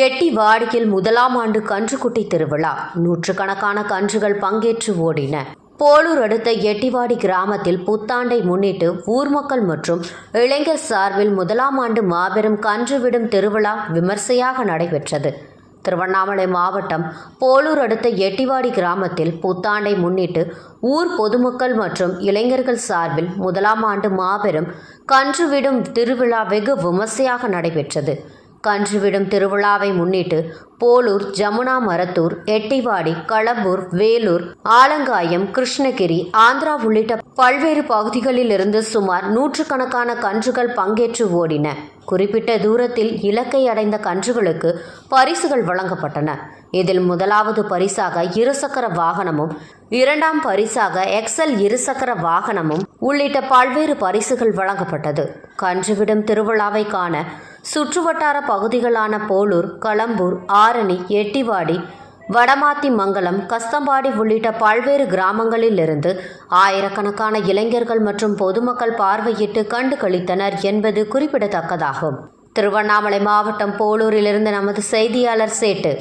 எட்டி வாடியில் முதலாம் ஆண்டு கன்றுக்குட்டி திருவிழா. நூற்றுக்கணக்கான கன்றுகள் பங்கேற்று ஓடின. போலூர் அடுத்த எட்டிவாடி கிராமத்தில் புத்தாண்டை முன்னிட்டு ஊர் மக்கள் மற்றும் இளைஞர் சார்பில் முதலாம் ஆண்டு மாபெரும் கன்று விடும் திருவிழா விமர்சையாக நடைபெற்றது. திருவண்ணாமலை மாவட்டம் போலூர் அடுத்த எட்டிவாடி கிராமத்தில் புத்தாண்டை முன்னிட்டு ஊர் பொதுமக்கள் மற்றும் இளைஞர்கள் சார்பில் முதலாம் ஆண்டு மாபெரும் கன்று விடும் திருவிழா வெகு விமர்சையாக நடைபெற்றது. கன்றுவிடும் திருவிழாவை முன்னிட்டு போலூர் ஜமுனா மரத்தூர் எட்டிவாடி களம்பூர் வேலூர் ஆலங்காயம் கிருஷ்ணகிரி ஆந்திரா உள்ளிட்ட பல்வேறு பகுதிகளில் இருந்து சுமார் நூற்றுக்கணக்கான கன்றுகள் பங்கேற்று ஓடின. குறிப்பிட்ட தூரத்தில் இலக்கை அடைந்த கன்றுகளுக்கு பரிசுகள் வழங்கப்பட்டன. இதில் முதலாவது பரிசாக இருசக்கர வாகனமும் இரண்டாம் பரிசாக எக்ஸல் இருசக்கர வாகனமும் உள்ளிட்ட பல்வேறு பரிசுகள் வழங்கப்பட்டது. கன்றுவிடும் திருவிழாவை காண சுற்றுவட்டார பகுதிகளான போலூர் களம்பூர் ஆரணி எட்டிவாடி வடமாத்தி மங்கலம் கஸ்தம்பாடி உள்ளிட்ட பல்வேறு கிராமங்களிலிருந்து ஆயிரக்கணக்கான இளைஞர்கள் மற்றும் பொதுமக்கள் பார்வையிட்டு கண்டு கழித்தனர் என்பது குறிப்பிடத்தக்கதாகும். திருவண்ணாமலை மாவட்டம் போலூரிலிருந்து நமது செய்தியாளர் சேட்டு.